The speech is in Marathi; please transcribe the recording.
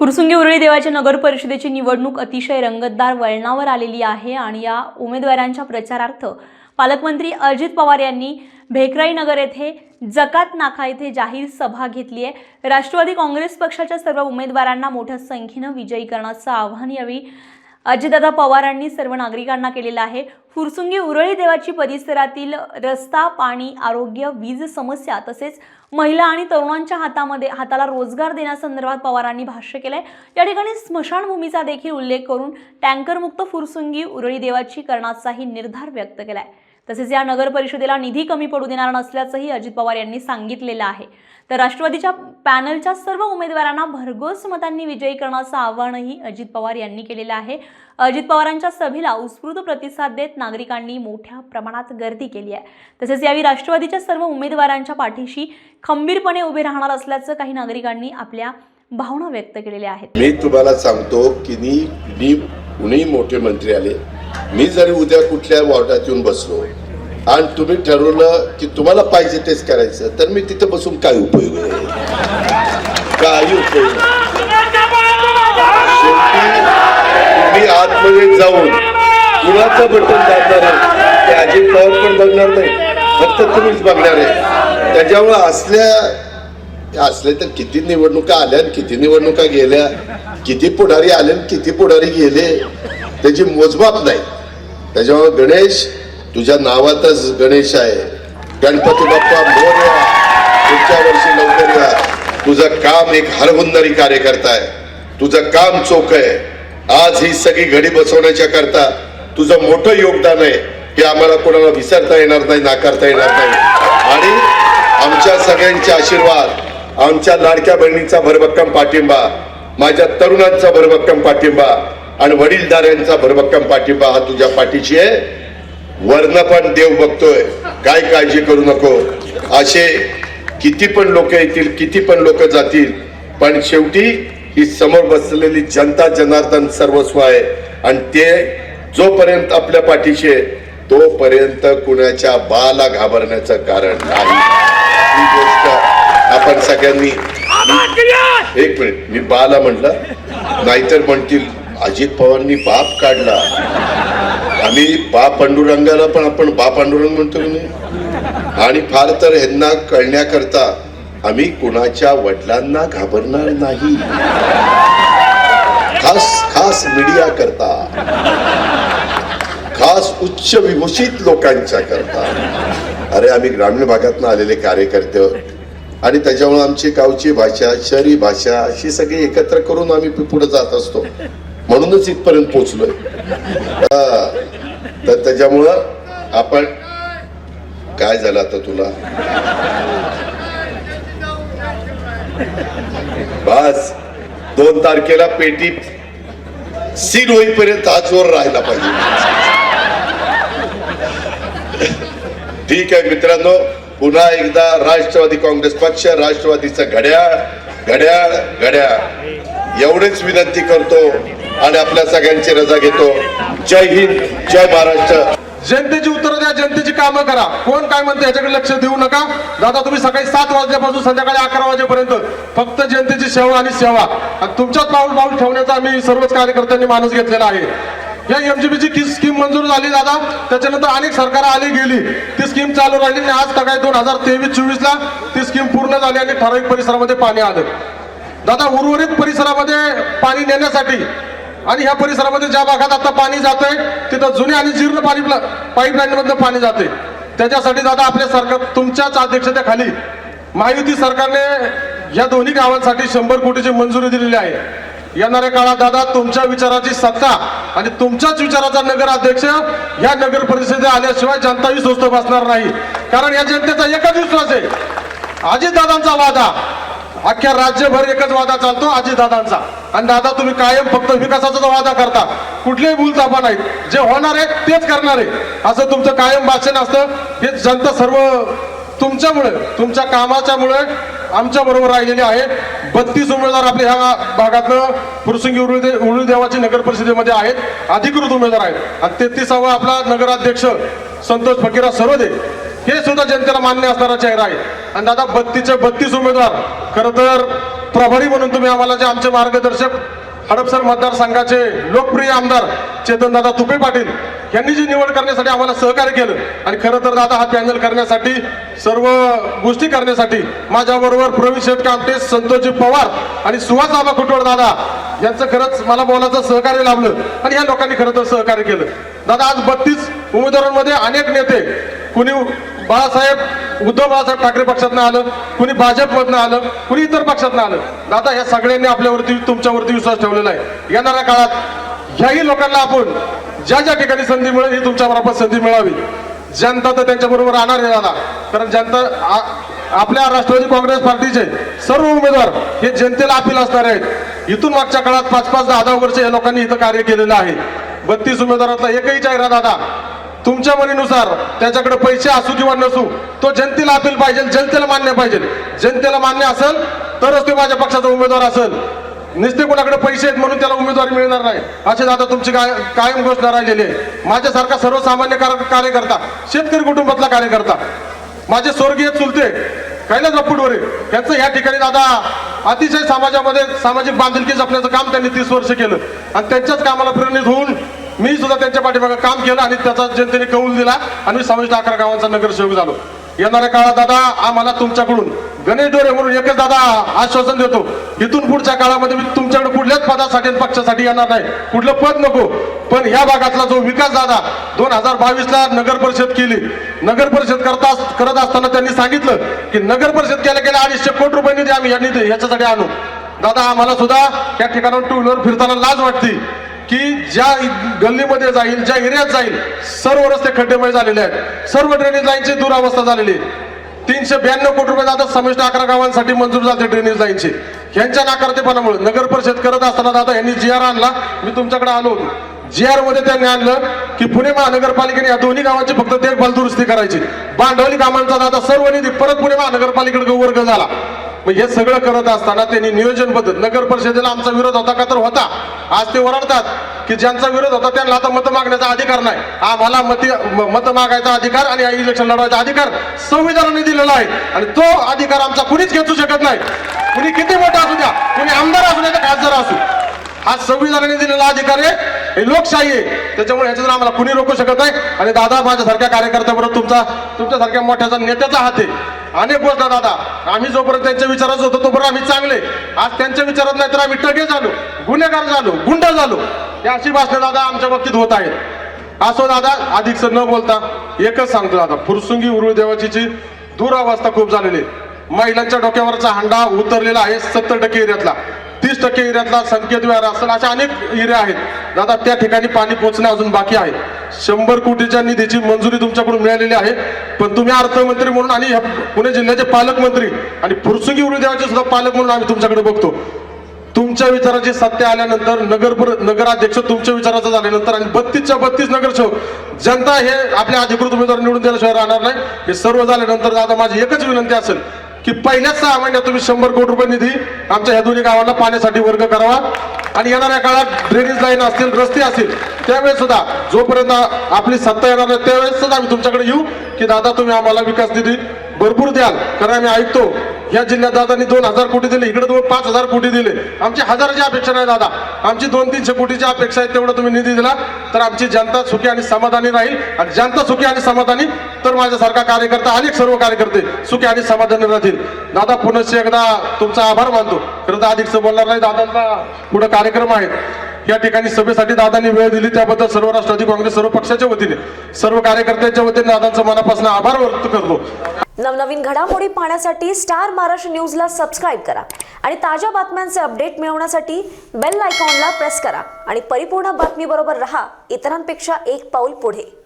फुरसुंगी उरळी देवाच्या नगर परिषदेची निवडणूक अतिशय रंगतदार वळणावर आलेली आहे आणि या उमेदवारांच्या प्रचारार्थ पालकमंत्री अजित पवार यांनी भेकराई नगर येथे जकात नाका येथे जाहीर सभा घेतली आहे. राष्ट्रवादी काँग्रेस पक्षाच्या सर्व उमेदवारांना मोठ्या संख्येनं विजयी करण्याचं आव्हान यावेळी अजितदादा पवारांनी सर्व नागरिकांना केलेलं आहे. फुरसुंगी उरळी देवाची परिसरातील रस्ता पाणी आरोग्य वीज समस्या तसेच महिला आणि तरुणांच्या हातामध्ये हाताला रोजगार देण्यासंदर्भात पवारांनी भाष्य केलंय. या ठिकाणी स्मशानभूमीचा देखील उल्लेख करून टँकरमुक्त फुरसुंगी उरळी देवाची करण्याचाही निर्धार व्यक्त केलाय. तसेच या नगर परिषदेला निधी कमी पडू देणार नसल्याचंही अजित पवार यांनी सांगितलेलं आहे. तर राष्ट्रवादीच्या पॅनलच्या सर्व उमेदवारांना भरघोस मतांनी विजयी करण्याचं आवाहनही अजित पवार यांनी केलेलं आहे. अजित पवारांच्या सभेला उत्स्फूर्त प्रतिसाद देत नागरिकांनी मोठ्या प्रमाणात गर्दी केली आहे. तसेच यावेळी राष्ट्रवादीच्या सर्व उमेदवारांच्या पाठीशी खंबीरपणे उभे राहणार असल्याचं काही नागरिकांनी आपल्या भावना व्यक्त केलेल्या आहेत. मी तुम्हाला सांगतो की मी मी मोठे मंत्री आले मी जरी उद्या कुठल्या वॉर्डात येऊन बसलो आणि तुम्ही ठरवलं की तुम्हाला पाहिजे तेच करायचं तर मी तिथं बसून काय उपयोग आहे? काही उपयोग तुम्ही आतमध्ये जाऊन कुणाचं बटन दाबणार आहे? ते अजित पवार पण बघणार नाही. फक्त तुम्हीच बघणार आहे. त्याच्यामुळे असल्या असले तर किती निवडणुका आल्या आणि किती निवडणुका गेल्या किती पुढारी आले किती पुढारी गेले त्याची मोजमाप नाही. त्याच्यामुळे गणेश तुझ्या नावातच गणेश आहे. गणपती बाप्पा मोर्या पुढच्या वर्षी लवकर या. तुझं काम एक हरहुन्नरी कार्यकर्ता आहे तुझं काम चोख आहे. आज ही सगळी घडी बसवण्याच्या करता तुझं मोठं योगदान आहे. हे आम्हाला कोणाला विसरता येणार नाही नाकारता येणार नाही. आणि आमच्या सगळ्यांचे आशीर्वाद आमच्या लाडक्या बहिणीचा भरभक्कम पाठिंबा माझ्या तरुणांचा भरभक्कम पाठिंबा आणि वडीलधाऱ्यांचा भरभक्कम पाठिंबा हा तुझ्या पाठीशी आहे. वर्ण पण देव बघतोय. काय काळजी करू नको. असे किती पण लोक येतील किती पण लोक जातील पण शेवटी ही समोर बसलेली जनता जनार्दन सर्वस्व आहे. आणि ते जोपर्यंत आपल्या पाठीशी आहे तोपर्यंत कुणाच्या बाला घाबरण्याचं कारण नाही. ही गोष्ट आपण सगळ्यांनी एक मिनिट मी बाला म्हटलं नाहीतर म्हणतील अजित पवारांनी बाप काढला. आम्ही बा पांडुरंगाला पण आपण बा पांडुरंग म्हणतो नाही? आणि फार तर ह्यांना कळण्याकरता आम्ही कुणाच्या वडिलांना घाबरणार नाही. खास खास मीडिया करता. खास उच्च विभूषित लोकांच्या करता. अरे आम्ही ग्रामीण भागातून आलेले कार्यकर्ते आणि त्याच्यामुळे आमची गावची भाषा शहरी भाषा अशी सगळी एकत्र करून आम्ही पुढे जात असतो. म्हणूनच इथपर्यंत पोचलोय तर त्याच्यामुळं आपण काय झालं आता तुला? बस दोन तारखेला पेटी सील होईपर्यंत आजवर जोर पाहिजे. ठीक आहे मित्रांनो पुन्हा एकदा राष्ट्रवादी काँग्रेस पक्ष राष्ट्रवादीचं घड्याळ घड्याळ घड्याळ. एवढेच विनंती करतो. आणि आपल्या सगळ्यांची रजा घेतो. जय हिंद जय महाराष्ट्र. जनतेची उत्तरं द्या जनतेची कामं करा. कोण काय म्हणते याच्याकडे लक्ष देऊ नका. दादा तुम्ही सकाळी सात वाजल्यापासून संध्याकाळी अकरा वाजेपर्यंत फक्त जनतेची सेवा आणि सेवा. आणि तुमच्याच पाऊल पाऊल ठेवण्याचा आम्ही सर्वच कार्यकर्त्यांनी माणूस घेतलेला आहे. या एमजीबीची स्कीम मंजूर झाली दादा. त्याच्यानंतर अनेक सरकार आली गेली. ती स्कीम चालू राहिली आणि आज सकाळी दोन हजार तेवीस चोवीस ला ती स्कीम पूर्ण झाली आणि ठराविक परिसरामध्ये पाणी आलं. दादा उर्वरित परिसरामध्ये पाणी नेण्यासाठी आणि ह्या परिसरामध्ये ज्या भागात आता पाणी जातंय तिथं जुने आणि जीर्ण पाणी पाईपलाईनमधनं पाणी जाते त्याच्यासाठी दादा आपल्या सरकार तुमच्याच अध्यक्षतेखाली महायुती सरकारने या दोन्ही गावांसाठी शंभर कोटीची मंजुरी दिलेली आहे. येणाऱ्या काळात दादा तुमच्या विचाराची सत्ता आणि तुमच्याच विचाराचा नगराध्यक्ष या नगर परिषदे आल्याशिवाय जनताही स्वस्त बसणार नाही. कारण या जनतेचा एकच विश्वास आहे. अजितदादांचा वादा. अख्ख्या राज्यभर एकच वादा चालतो अजितदादांचा आणि दादा तुम्ही कायम फक्त विकासाचा वादा करता. कुठलेही भूलतापा नाहीत. जे होणार आहे तेच करणार आहे. असं तुमचं कायम भाषण असतं. हे जनता सर्व तुमच्यामुळे तुमच्या कामाच्यामुळे आमच्या बरोबर राहिलेले आहे. बत्तीस उमेदवार आपल्या ह्या भागातनं फुरसुंगी उरुदे उरुळी देवाची नगर परिषदेमध्ये आहेत. अधिकृत उमेदवार आहेत. आणि तेहतीसावा आपला नगराध्यक्ष संतोष फकीरा सर्वदे हे सुद्धा जनतेला मान्य असणारा चेहरा आहे. आणि दादा बत्तीसचे बत्तीस उमेदवार. खर तर प्रभारी म्हणून तुम्ही आम्हाला जे आमचे मार्गदर्शक हडपसर मतदारसंघाचे लोकप्रिय आमदार चेतनदादा तुपे पाटील यांनी जी निवड करण्यासाठी आम्हाला सहकार्य केलं आणि खरं तर दादा हा पॅनल करण्यासाठी सर्व गोष्टी करण्यासाठी माझ्याबरोबर प्रवीण शेठ कामटे संतोषजी पवार आणि सुहास आबा खुटवळ दादा यांचं खरंच मला बोलायचं सहकार्य लाभलं आणि या लोकांनी खरं तर सहकार्य केलं. दादा आज बत्तीस उमेदवारांमध्ये अनेक नेते कुणी बाळासाहेब उद्धव बाळासाहेब ठाकरे पक्षातनं आलं कुणी भाजपमधनं आलं कुणी इतर पक्षातनं आलं. दादा ह्या सगळ्यांनी आपल्यावरती तुमच्यावरती विश्वास ठेवलेला आहे. येणाऱ्या काळात ह्याही लोकांना आपण ज्या ज्या ठिकाणी संधी मिळेल ही तुमच्या बरोबर संधी मिळावी जनता तर त्यांच्या बरोबर राहणार आहे दादा. कारण जनता आ- आपल्या राष्ट्रवादी काँग्रेस पार्टीचे सर्व उमेदवार हे जनतेला अपील असणार आहेत. इथून मागच्या काळात पाच पाच दहा दहा वर्ष या लोकांनी इथं कार्य केलेलं आहे. बत्तीस उमेदवारातला एकही चेहरा दादा तुमच्या मनीनुसार त्याच्याकडे पैसे असू किंवा नसू तो जनतेला अपील पाहिजे जनतेला मान्य पाहिजे. जनतेला मान्य असेल तरच ते माझ्या पक्षाचा उमेदवार असेल. नुसते कोणाकडे पैसे आहेत म्हणून त्याला उमेदवारी मिळणार नाही. असे दादा तुमची काय कायम घोषणा राहिलेली आहे. माझ्यासारखा सर्वसामान्य कार्यकर्ता शेतकरी कुटुंबातला कार्यकर्ता माझे स्वर्गीय चुलते कैलास बापूडवरे यांचं या ठिकाणी दादा अतिशय समाजामध्ये सामाजिक बांधिलकी जपण्याचं काम त्यांनी तीस वर्ष केलं. आणि त्यांच्याच कामाला प्रेरणित होऊन मी सुद्धा त्यांच्या पाठीमागे काम केलं आणि त्याचा जनतेने कौल दिला आणि मी समाविष्ट अकरा गावांचा नगरसेवक झालो. येणाऱ्या काळात दादा आम्हाला तुमच्याकडून गणेश डोरे म्हणून एकच दादा आश्वासन देतो. इथून पुढच्या काळामध्ये मी तुमच्याकडे कुठल्याच पदासाठी आणि पक्षासाठी येणार नाही. कुठलं पद नको. पण ह्या भागातला जो विकास दादा दोन हजार बावीस ला नगर परिषद केली. नगर परिषद करता करत असताना त्यांनी सांगितलं की नगर परिषद केल्या गेल्या अडीचशे कोटी रुपये निधी आम्ही या निधी याच्यासाठी आणू. दादा आम्हाला सुद्धा त्या ठिकाणावर टू व्हीलर फिरताना लाज वाटते. की ज्या गल्लीमध्ये जाईल ज्या एरियात जाईल सर्व रस्ते खड्डेमय झालेले आहेत. सर्व ड्रेनेज लाईनची दुरावस्था झालेली आहे. तीनशे ब्याण्णव कोटी रुपये दादा समिष्ट अकरा गावांसाठी मंजूर झाले ड्रेनेज लाईनचे ह्यांच्या नाकारतेपणामुळे नगर परिषद करत असताना दादा यांनी जी आर आणला. मी तुमच्याकडे आलो होतो. जी आरमध्ये त्यांनी आणलं की पुणे महानगरपालिकेने या दोन्ही गावांची फक्त देखभाल दुरुस्ती करायची. भांडवली कामांचा दादा सर्व निधी परत पुणे महानगरपालिकेकडे वर्ग झाला. मग हे सगळं करत असताना त्यांनी नियोजनबद्ध नगर परिषदेला आमचा विरोध होता का तर होता. आज ते ओरडतात की ज्यांचा विरोध होता त्यांना आता मतं मागण्याचा अधिकार नाही. आम्हाला मती मतं मत मागायचा अधिकार आणि इलेक्शन लढवायचा अधिकार संविधानाने दिलेला आहे. आणि तो अधिकार आमचा कुणीच घेऊ शकत नाही. कुणी किती मोठा असू द्या कुणी आमदार असू द्या तर खासदार असू. हा संविधानाने दिलेला अधिकार आहे. हे लोकशाही आहे. त्याच्यामुळे ह्याच्यातून आम्हाला कुणी रोखू शकत नाही. आणि दादा माझ्यासारख्या कार्यकर्त्याबरोबर तुमचा तुमच्यासारख्या मोठ्याचा नेत्याचा हात आहे. अनेक गोष्ट दादा आम्ही जोपर्यंत त्यांच्या विचारात होतो तोपर्यंत आम्ही चांगले आज त्यांच्या विचारात नाही तर आम्ही टगे झालो. गुन्हेगार झालो गुंड झालो. या अशी भाषणं दादा आमच्या बाबतीत होत आहेत. असो दादा अधिकच न बोलता एकच सांगतो दादा. फुरसुंगी उरुळ देवाची दुरावस्था खूप झालेली आहे. महिलांच्या डोक्यावरचा हंडा उतरलेला आहे सत्तर टक्के एरियातला. तीस टक्के एरियातला संकेत विहार असेल अशा अनेक एरिया आहेत. दादा त्या ठिकाणी पाणी पोहोचणे अजून बाकी आहे. शंभर कोटीच्या निधीची मंजुरी तुमच्याकडून मिळालेली आहे. पण तुम्ही अर्थमंत्री म्हणून आणि ह्या पुणे जिल्ह्याचे पालकमंत्री आणि फुरसुंगी उरुळ देवाचे सुद्धा पालक म्हणून आम्ही तुमच्याकडे बघतो. तुमच्या विचाराची सत्य आल्यानंतर नगर नगराध्यक्ष तुमच्या विचाराचं झाल्यानंतर आणि बत्तीसच्या बत्तीस नगरसेवक जनता हे आपल्या अधिकृत उमेदवार निवडून दिल्याशिवाय राहणार नाही. हे सर्व झाल्यानंतर दादा माझी एकच विनंती असेल की पहिल्याच सहा महिन्यात तुम्ही शंभर कोटी रुपये निधी आमच्या ह्या दोन्ही गावांना पाण्यासाठी वर्ग करावा. आणि येणाऱ्या काळात ड्रेनेज लाईन असतील रस्ते असतील त्यावेळेस सुद्धा जोपर्यंत आपली सत्ता येणार नाही त्यावेळेस सुद्धा आम्ही तुमच्याकडे येऊ की दादा तुम्ही आम्हाला विकास निधी भरपूर द्याल. कारण आम्ही ऐकतो या जिल्ह्यात दादानी दोन हजार कोटी दिले इकडे दोन पाच हजार कोटी दिले. आमची हजाराची अपेक्षा नाही दादा. आमची दोन तीनशे कोटीची अपेक्षा आहे तेवढं तुम्ही निधी दिला तर आमची जनता सुखी आणि समाधानी राहील. आणि जनता सुखी आणि समाधानी तर माझ्यासारखा कार्यकर्ता अनेक सर्व कार्यकर्ते सुखी आणि समाधानी राहतील. दादा पुनश्च एकदा तुमचा आभार मानतो. खरं तर अधिकच बोलणार नाही दादांचा. पुढे कार्यक्रम आहेत या ठिकाणी सभेसाठी दादांनी वेळ दिली. त्याबद्दल सर्व राष्ट्रवादी काँग्रेस सर्व पक्षाच्या वतीने सर्व कार्यकर्त्यांच्या वतीने दादांचा मनापासून आभार व्यक्त करतो. नवनवीन घडामोडी पाहण्यासाठी स्टार महाराष्ट्र न्यूजला सबस्क्राईब करा आणि ताज्या बातम्यांचे अपडेट मिळवण्यासाठी बेल आयकॉनला प्रेस करा. आणि परिपूर्ण बातमीबरोबर रहा. इतरांपेक्षा एक पाऊल पुढे.